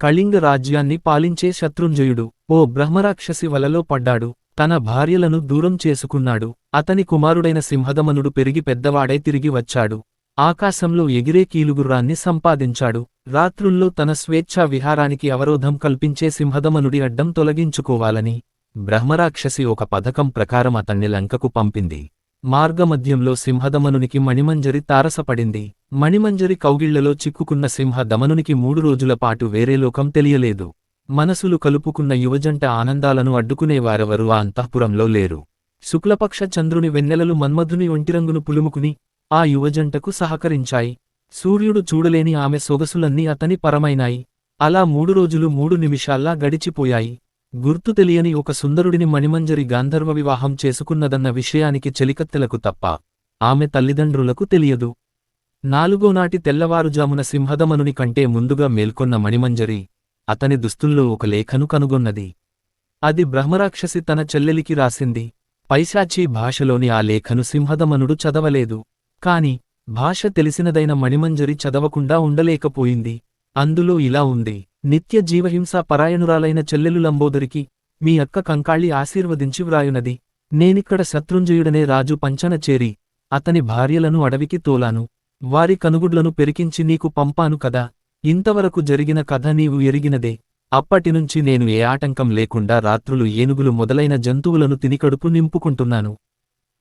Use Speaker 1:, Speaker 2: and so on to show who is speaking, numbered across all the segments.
Speaker 1: కళింగ రాజ్యాన్ని పాలించే శత్రుంజయుడు. ఓ బ్రహ్మరాక్షసి వలలో పడ్డాడు. తన భార్యలను దూరం చేసుకున్నాడు. అతని కుమారుడైన సింహదమనుడు పెరిగి పెద్దవాడై తిరిగి వచ్చాడు. ఆకాశంలో ఎగిరే కీలుగుర్రాన్ని సంపాదించాడు. రాత్రుల్లో తన స్వేచ్ఛా విహారానికి అవరోధం కల్పించే సింహదమనుడి అడ్డం తొలగించుకోవాలని బ్రహ్మరాక్షసి ఒక పథకం ప్రకారం అతన్ని లంకకు పంపింది. మార్గమధ్యంలో సింహదమనునికి మణిమంజరి తారసపడింది. మణిమంజరి కౌగిళ్ళలో చిక్కుకున్న సింహ దమనునికి మూడు రోజుల పాటు వేరే లోకం తెలియలేదు. మనసులు కలుపుకున్న యువజంట ఆనందాలను అడ్డుకునేవారెవరు ఆ అంతఃపురంలో లేరు. శుక్లపక్ష చంద్రుని వెన్నెలలు మన్మధుని ఒంటిరంగును పులుముకుని ఆ యువజంటకు సహకరించాయి. సూర్యుడు చూడలేని ఆమె సొగసులన్నీ అతని పరమైనాయి. అలా మూడు రోజులు మూడు నిమిషాల్లా గడిచిపోయాయి. గుర్తు తెలియని ఒక సుందరుడిని మణిమంజరి గాంధర్వ వివాహం చేసుకున్నదన్న విషయానికి చెలికత్తెలకు తప్ప ఆమె తల్లిదండ్రులకు తెలియదు. నాలుగోనాటి తెల్లవారుజామున సింహదమనుని కంటే ముందుగా మేల్కొన్న మణిమంజరి అతని దుస్తుల్లో ఒక లేఖను కనుగొన్నది. అది బ్రహ్మరాక్షసి తన చెల్లెలికి రాసింది. పైశాచీ భాషలోని ఆ లేఖను సింహదమనుడు చదవలేదు. కాని భాష తెలిసినదైన మణిమంజరి చదవకుండా ఉండలేకపోయింది. అందులో ఇలా ఉంది. నిత్య జీవహింసా పరాయణురాలైన చెల్లెలు లంబోదరికి మీ అక్క కంకాళి ఆశీర్వదించి వ్రాయునది. నేనిక్కడ శత్రుంజయుడనే రాజు పంచన చేరి అతని భార్యలను అడవికి తోలాను. వారి కనుగుడ్లను పెరికించి నీకు పంపాను కదా. ఇంతవరకు జరిగిన కథ నీవు ఎరిగినదే. అప్పటినుంచి నేను ఏ ఆటంకం లేకుండా రాత్రులు ఏనుగులు మొదలైన జంతువులను తినికడుపు నింపుకుంటున్నాను.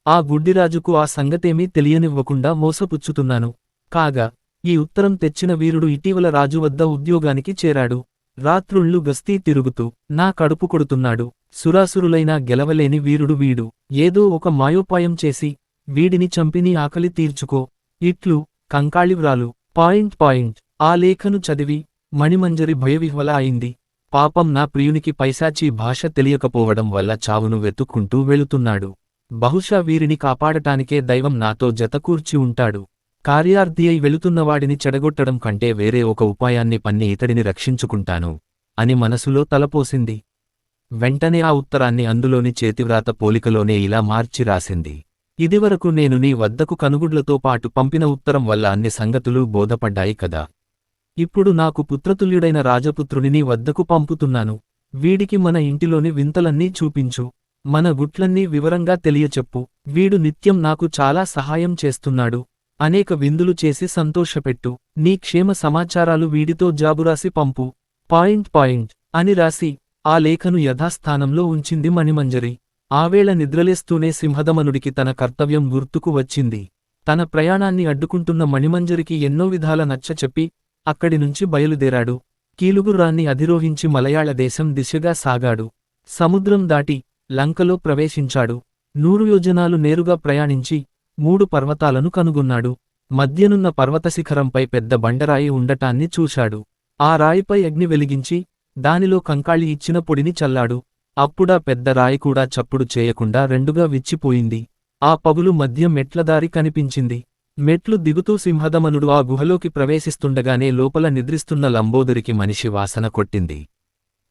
Speaker 1: ఆ గుడ్డిరాజుకు ఆ సంగతేమీ తెలియనివ్వకుండా మోసపుచ్చుతున్నాను. కాగా ఈ ఉత్తరం తెచ్చిన వీరుడు ఇటీవల రాజు వద్ద ఉద్యోగానికి చేరాడు. రాత్రుళ్ళు గస్తీ తిరుగుతూ నా కడుపు కొడుతున్నాడు. సురాసురులైనా గెలవలేని వీరుడు వీడు. ఏదో ఒక మాయోపాయం చేసి వీడిని చంపిని ఆకలి తీర్చుకో. ఇట్లు కంకాళివ్రాలు. Point point. ఆ లేఖను చదివి మణిమంజరి భయవిహ్వల అయింది. పాపం నా ప్రియునికి పైశాచీ భాష తెలియకపోవడం వల్ల చావును వెతుక్కుంటూ వెళుతున్నాడు. బహుశా వీరిని కాపాడటానికే దైవం నాతో జతకూర్చి ఉంటాడు. కార్యార్థి అయి వెళుతున్నవాడిని చెడగొట్టడం కంటే వేరే ఒక ఉపాయాన్ని పన్ని ఇతడిని రక్షించుకుంటాను అని మనసులో తలపోసింది. వెంటనే ఆ ఉత్తరాన్ని అందులోని చేతివ్రాత పోలికలోనే ఇలా మార్చి రాసింది. ఇదివరకు నేను నీ వద్దకు కనుగుడ్లతో పాటు పంపిన ఉత్తరం వల్ల అన్ని సంగతులు బోధపడ్డాయి కదా. ఇప్పుడు నాకు పుత్రతుల్యుడైన రాజపుత్రుని నీ వద్దకు పంపుతున్నాను. వీడికి మన ఇంటిలోని వింతలన్నీ చూపించు. మన గుట్లన్నీ వివరంగా తెలియచెప్పు. వీడు నిత్యం నాకు చాలా సహాయం చేస్తున్నాడు. అనేక విందులు చేసి సంతోషపెట్టు. నీ క్షేమ సమాచారాలు వీడితో జాబురాసి పంపు. పాయింట్ పాయింట్ అని రాసి ఆ లేఖను యథాస్థానంలో ఉంచింది మణిమంజరి. ఆవేళ నిద్రలేస్తూనే సింహదమనుడికి తన కర్తవ్యం గుర్తుకు వచ్చింది. తన ప్రయాణాన్ని అడ్డుకుంటున్న మణిమంజరికి ఎన్నో విధాల నచ్చచెప్పి అక్కడి నుంచి బయలుదేరాడు. కీలుగుర్రాన్ని అధిరోహించి మలయాళ దేశం దిశగా సాగాడు. సముద్రం దాటి లంకలో ప్రవేశించాడు. నూరు యోజనాలు నేరుగా ప్రయాణించి మూడు పర్వతాలను కనుగొన్నాడు. మధ్యనున్న పర్వతశిఖరంపై పెద్ద బండరాయి ఉండటాన్ని చూశాడు. ఆ రాయిపై అగ్ని వెలిగించి దానిలో కంకాళి ఇచ్చిన పొడిని చల్లాడు. అప్పుడా పెద్ద రాయి కూడా చప్పుడు చేయకుండా రెండుగా విచ్చిపోయింది. ఆ పగులు మధ్య మెట్లదారి కనిపించింది. మెట్లు దిగుతూ సింహదమనుడు ఆ గుహలోకి ప్రవేశిస్తుండగానే లోపల నిద్రిస్తున్న లంబోదరికి మనిషి వాసన కొట్టింది.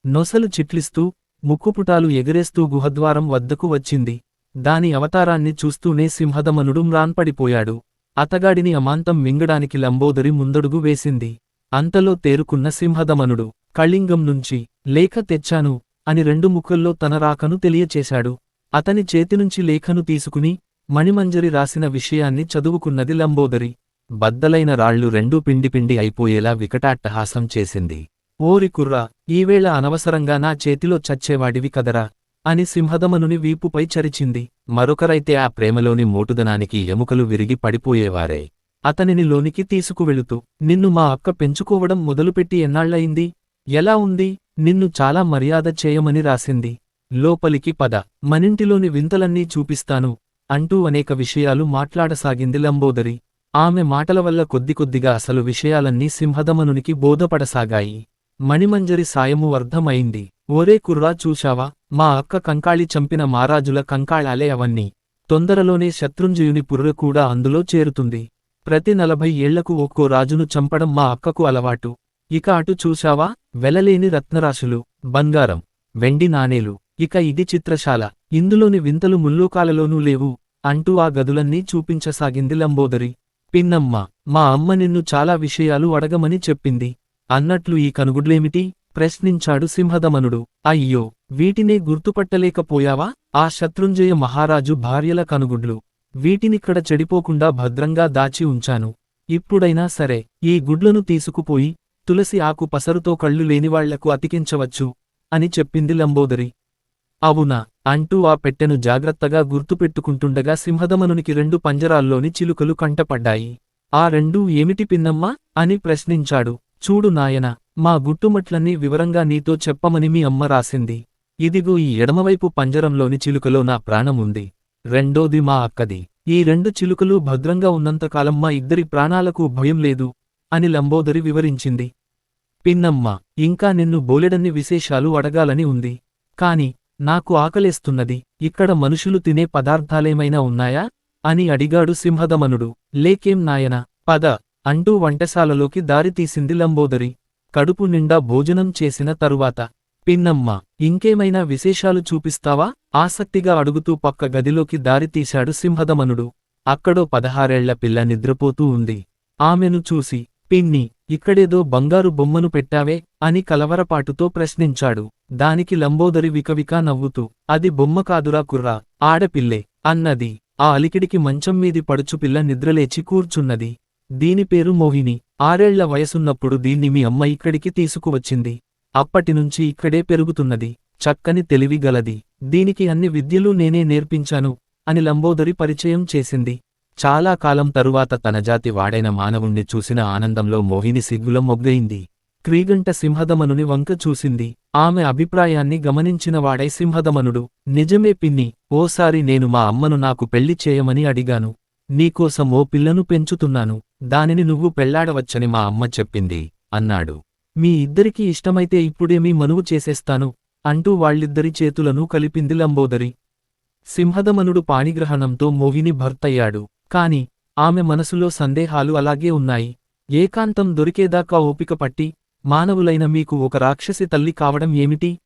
Speaker 1: నొసలు చిట్లిస్తూ ముక్కుపుటాలు ఎగరేస్తూ గుహద్వారం వద్దకు వచ్చింది. దాని అవతారాన్ని చూస్తూనే సింహదమనుడు మ్రాన్పడిపోయాడు. అతగాడిని అమాంతం మింగడానికి లంబోదరి ముందడుగు వేసింది. అంతలో తేరుకున్న సింహదమనుడు కళింగం నుంచి లేఖ తెచ్చాను అని రెండు ముఖల్లో తన రాకను తెలియచేశాడు. అతని చేతినుంచి లేఖను తీసుకుని మణిమంజరి రాసిన విషయాన్ని చదువుకున్నది లంబోదరి. బద్దలైన రాళ్ళు రెండూ పిండి పిండి అయిపోయేలా వికటాట్టహాసం చేసింది. ఓరి కుర్రా ఈవేళ అనవసరంగా నా చేతిలో చచ్చేవాడివి కదరా అని సింహదమనుని వీపుపై చరిచింది. మరొకరైతే ఆ ప్రేమలోని మోటుదనానికి ఎముకలు విరిగి పడిపోయేవారే. అతనిని లోనికి తీసుకువెళుతూ నిన్ను మా అక్క పెంచుకోవడం మొదలుపెట్టి ఎన్నాళ్ళయింది ఎలా ఉంది? నిన్ను చాలా మర్యాద చేయమని రాసింది. లోపలికి పద. మనింటిలోని వింతలన్నీ చూపిస్తాను అంటూ అనేక విషయాలు మాట్లాడసాగింది లంబోదరి. ఆమె మాటల వల్ల కొద్ది కొద్దిగా అసలు విషయాలన్నీ సింహదమనునికి బోధపడసాగాయి. మణిమంజరి సాయము అర్థమైంది ఒరే కుర్రా చూశావా? మా అక్క కంకాళి చంపిన మారాజుల కంకాళాలే అవన్నీ. తొందరలోనే శత్రుంజయుని పుర్ర కూడా అందులో చేరుతుంది. ప్రతి నలభై ఏళ్ళకు ఒక్కో రాజును చంపడం మా అక్కకు అలవాటు. ఇక అటు చూశావా? వెలలేని రత్నరాశులు. బంగారం. వెండి నాణేలు. ఇక ఇది చిత్రశాల. ఇందులోని వింతలు ముల్లోకాలలోనూ లేవు అంటూ ఆ గదులన్నీ చూపించసాగింది లంబోదరి. పిన్నమ్మ మా అమ్మ నిన్ను చాలా విషయాలు అడగమని చెప్పింది. అన్నట్లు ఈ కనుగుడ్లేమిటి? ప్రశ్నించాడు సింహదమనుడు అయ్యో వీటినే గుర్తుపట్టలేకపోయావా? ఆ శత్రుంజయ మహారాజు భార్యల కనుగుడ్లు. వీటినిక్కడ చెడిపోకుండా భద్రంగా దాచి ఉంచాను. ఇప్పుడైనా సరే ఈ గుడ్లను తీసుకుపోయి తులసి ఆకు పసరుతో కళ్ళు లేనివాళ్ళకు అతికించవచ్చు అని చెప్పింది లంబోదరి. అవునా? అంటూ ఆ పెట్టెను జాగ్రత్తగా గుర్తుపెట్టుకుంటుండగా సింహదమనునికి రెండు పంజరాల్లోని చిలుకలు కంటపడ్డాయి. ఆ రెండూ ఏమిటి పిన్నమ్మా? అని ప్రశ్నించాడు. చూడు నాయన మా గుట్టుమట్లన్నీ వివరంగా నీతో చెప్పమని మీ అమ్మ రాసింది. ఇదిగో ఈ ఎడమవైపు పంజరంలోని చిలుకలో నా ప్రాణం ఉంది రెండోది మా అక్కది. ఈ రెండు చిలుకలు భద్రంగా ఉన్నంతకాలం మా ఇద్దరి ప్రాణాలకు భయం లేదు అని లంబోదరి వివరించింది. పిన్నమ్మ ఇంకా నిన్ను బోలెడన్ని విశేషాలు అడగాలని ఉంది. కాని నాకు ఆకలేస్తున్నది. ఇక్కడ మనుషులు తినే పదార్థాలేమైనా ఉన్నాయా? అని అడిగాడు సింహదమనుడు లేకేం నాయనా? పద. అంటూ వంటశాలలోకి దారితీసింది లంబోదరి. కడుపు నిండా భోజనం చేసిన తరువాత పిన్నమ్మ ఇంకేమైనా విశేషాలు చూపిస్తావా? ఆసక్తిగా అడుగుతూ పక్క గదిలోకి దారితీశాడు సింహదమనుడు అక్కడో పదహారేళ్ళ పిల్ల నిద్రపోతూ ఉంది. ఆమెను చూసి పిన్ని ఇక్కడేదో బంగారు బొమ్మను పెట్టావే? అని కలవరపాటుతో ప్రశ్నించాడు. దానికి లంబోదరి వికవికా నవ్వుతూ అది బొమ్మ కాదురా కుర్రా ఆడపిల్లే అన్నది. ఆ అలికిడికి మంచం మీది పడుచుపిల్ల నిద్రలేచి కూర్చున్నది. దీని పేరు మోహిని. ఆరేళ్ళ వయసున్నప్పుడు దీన్ని మీ అమ్మ ఇక్కడికి తీసుకువచ్చింది. అప్పటినుంచి ఇక్కడే పెరుగుతున్నది. చక్కని తెలివి గలది. దీనికి అన్ని విద్యలు నేనే నేర్పించాను అని లంబోదరి పరిచయం చేసింది. చాలా కాలం తరువాత తన జాతి వాడైన మానవుణ్ణి చూసిన ఆనందంలో మోహిని సిగ్గుల మొగ్గయింది క్రీగంట సింహదమనుని వంక చూసింది. ఆమె అభిప్రాయాన్ని గమనించిన వాడై సింహదమనుడు నిజమే పిన్ని ఓసారి నేను మా అమ్మను నాకు పెళ్ళి చేయమని అడిగాను. నీకోసం ఓ పిల్లను పెంచుతున్నాను. దానిని నువ్వు పెళ్ళాడవచ్చని మా అమ్మ చెప్పింది అన్నాడు. మీ ఇద్దరికీ ఇష్టమైతే ఇప్పుడేమీ మనువు చేసేస్తాను అంటూ వాళ్ళిద్దరి చేతులను కలిపింది లంబోదరి. సింహదమనుడు పాణిగ్రహణంతో మోహిని భర్తయ్యాడు. కాని ఆమె మనసులో సందేహాలు అలాగే ఉన్నాయి. ఏకాంతం దొరికేదాకా ఓపిక పట్టి మానవులైన మీకు ఒక రాక్షసి తల్లి కావడం ఏమిటి?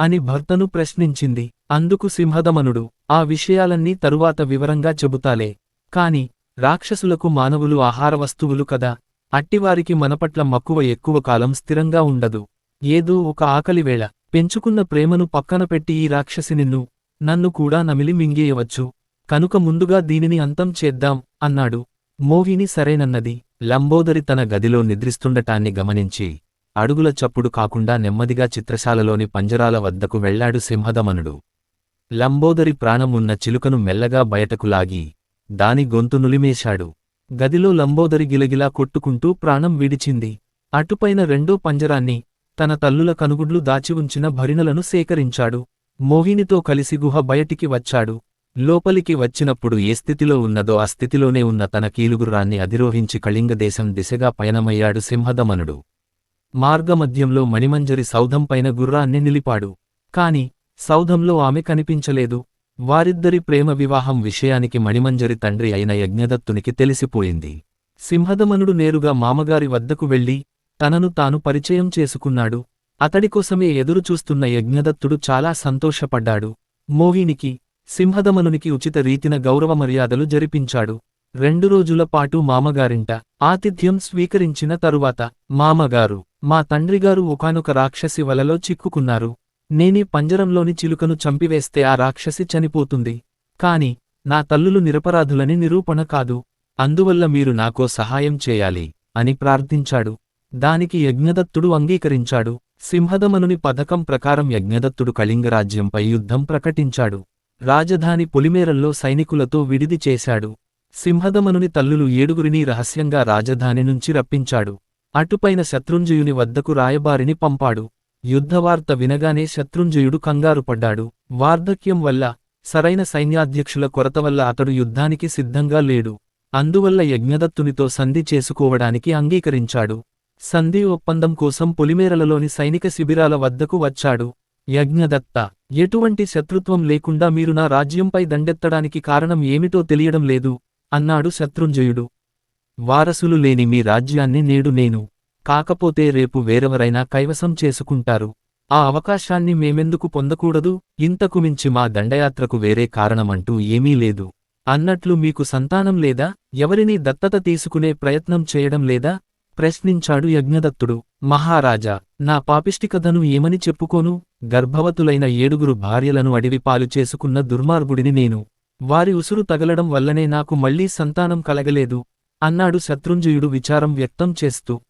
Speaker 1: అని భర్తను ప్రశ్నించింది. అందుకు సింహదమనుడు ఆ విషయాలన్నీ తరువాత వివరంగా చెబుతాలే. కాని రాక్షసులకు మానవులు ఆహార వస్తువులు కదా? అట్టివారికి మనపట్ల మక్కువ ఎక్కువ కాలం స్థిరంగా ఉండదు. ఏదో ఒక ఆకలివేళ పెంచుకున్న ప్రేమను పక్కన పెట్టి ఈ రాక్షసి నిన్ను నన్ను కూడా నమిలి మింగేయవచ్చు. కనుక ముందుగా దీనిని అంతం చేద్దాం అన్నాడు. మోహిని సరేనన్నది. లంబోదరి తన గదిలో నిద్రిస్తుండటాన్ని గమనించి అడుగుల చప్పుడు కాకుండా నెమ్మదిగా చిత్రశాలలోని పంజరాల వద్దకు వెళ్ళాడు సింహదమనుడు లంబోదరి ప్రాణమున్న చిలుకను మెల్లగా బయటకు లాగి దాని గొంతు నులిమేశాడు. గదిలో లంబోదరి గిలగిలా కొట్టుకుంటూ ప్రాణం విడిచింది. అటుపైన రెండో పంజరాన్ని తన తల్లుల కనుగుడ్లు దాచి ఉంచిన భరిణలను సేకరించాడు. మోహినితో కలిసి గుహ బయటికి వచ్చాడు. లోపలికి వచ్చినప్పుడు ఏ స్థితిలో ఉన్నదో ఆ స్థితిలోనే ఉన్న తన కీలుగుర్రాన్ని అధిరోహించి కళింగదేశం దిశగా పయనమయ్యాడు సింహదమనుడు మార్గమధ్యంలో మణిమంజరి సౌధంపైన గుర్రాన్ని నిలిపాడు. కాని సౌధంలో ఆమె కనిపించలేదు. వారిద్దరి ప్రేమ వివాహం విషయానికి మణిమంజరి తండ్రి అయిన యజ్ఞదత్తునికి తెలిసిపోయింది. సింహదమనుడు నేరుగా మామగారి వద్దకు వెళ్ళి తనను తాను పరిచయం చేసుకున్నాడు. అతడికోసమే ఎదురుచూస్తున్న యజ్ఞదత్తుడు చాలా సంతోషపడ్డాడు. మోహినికి సింహదమనునికి ఉచిత రీతిన గౌరవ మర్యాదలు జరిపించాడు. రెండు రోజుల పాటు మామగారింట ఆతిథ్యం స్వీకరించిన తరువాత మామగారు మా తండ్రిగారు ఒకానొక రాక్షసి వలలో చిక్కుకున్నారు. నేనీ పంజరంలోని చిలుకను చంపివేస్తే ఆ రాక్షసి చనిపోతుంది. కాని నా తల్లులు నిరపరాధులని నిరూపణ కాదు. అందువల్ల మీరు నాకో సహాయం చేయాలి అని ప్రార్థించాడు. దానికి యజ్ఞదత్తుడు అంగీకరించాడు. సింహదమనుని పథకం ప్రకారం యజ్ఞదత్తుడు కళింగరాజ్యంపై యుద్ధం ప్రకటించాడు. రాజధాని పొలిమేరల్లో సైనికులతో విడిది చేశాడు. సింహదమనుని తల్లులు ఏడుగురిని రహస్యంగా రాజధాని నుంచి రప్పించాడు. అటుపైన శత్రుంజయుని వద్దకు రాయబారిని పంపాడు. యుద్ధవార్త వినగానే శత్రుంజయుడు కంగారుపడ్డాడు వార్ధక్యం వల్ల సరైన సైన్యాధ్యక్షుల కొరత వల్ల అతడు యుద్ధానికి సిద్ధంగా లేడు. అందువల్ల యజ్ఞదత్తునితో సంధి చేసుకోవడానికి అంగీకరించాడు. సంధి ఒప్పందం కోసం పొలిమేరలలోని సైనిక శిబిరాల వద్దకు వచ్చాడు. యజ్ఞదత్త ఎటువంటి శత్రుత్వం లేకుండా మీరు నా రాజ్యంపై దండెత్తడానికి కారణం ఏమిటో తెలియడం లేదు అన్నాడు శత్రుంజయుడు. వారసులు లేని మీ రాజ్యాన్ని నేడు నేను కాకపోతే రేపు వేరెవరైనా కైవసం చేసుకుంటారు. ఆ అవకాశాన్ని మేమెందుకు పొందకూడదు? ఇంతకు మించి మా దండయాత్రకు వేరే కారణమంటూ ఏమీ లేదు. అన్నట్లు మీకు సంతానం లేదా? ఎవరినీ దత్తత తీసుకునే ప్రయత్నం చేయడం లేదా? ప్రశ్నించాడు యజ్ఞదత్తుడు. మహారాజా నా పాపిష్టికథను ఏమని చెప్పుకోను? గర్భవతులైన ఏడుగురు భార్యలను అడివిపాలు చేసుకున్న దుర్మార్గుడిని నేను. వారి ఉసురు తగలడం వల్లనే నాకు మళ్ళీ సంతానం కలగలేదు. అన్నాడు శత్రుంజయుడు విచారం వ్యక్తం చేస్తూ.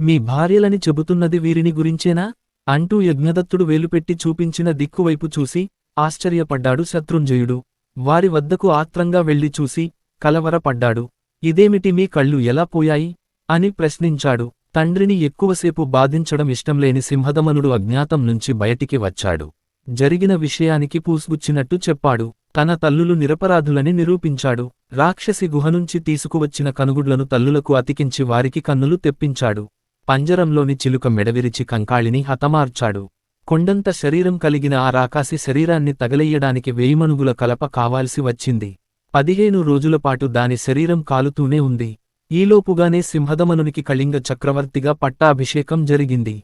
Speaker 1: మీ భార్యలని చెబుతున్నది వీరిని గురించేనా? అంటూ యజ్ఞదత్తుడు వేలుపెట్టి చూపించిన దిక్కువైపు చూసి ఆశ్చర్యపడ్డాడు శత్రుంజయుడు. వారి వద్దకు ఆత్రంగా వెళ్ళి చూసి కలవరపడ్డాడు. ఇదేమిటి మీ కళ్ళు ఎలా పోయాయి? అని ప్రశ్నించాడు. తండ్రిని ఎక్కువసేపు బాధించడం ఇష్టంలేని సింహదమనుడు అజ్ఞాతం నుంచి బయటికి వచ్చాడు. జరిగిన విషయానికి పూసుగుచ్చినట్టు చెప్పాడు. తన తల్లులు నిరపరాధులని నిరూపించాడు. రాక్షసి గుహనుంచి తీసుకువచ్చిన కనుగుడ్లను తల్లులకు అతికించి వారికి కన్నులు తెప్పించాడు. పంజరంలోని చిలుక మెడవిరిచి కంకాళిని హతమార్చాడు. కొండంత శరీరం కలిగిన ఆ రాకాసి శరీరాన్ని తగలెయ్యడానికి వేయిమనుగుల కలప కావాల్సి వచ్చింది. పదిహేను రోజులపాటు దాని శరీరం కాలుతూనే ఉంది. ఈలోపుగానే సింహదమనునికి కళింగ చక్రవర్తిగా పట్టాభిషేకం జరిగింది.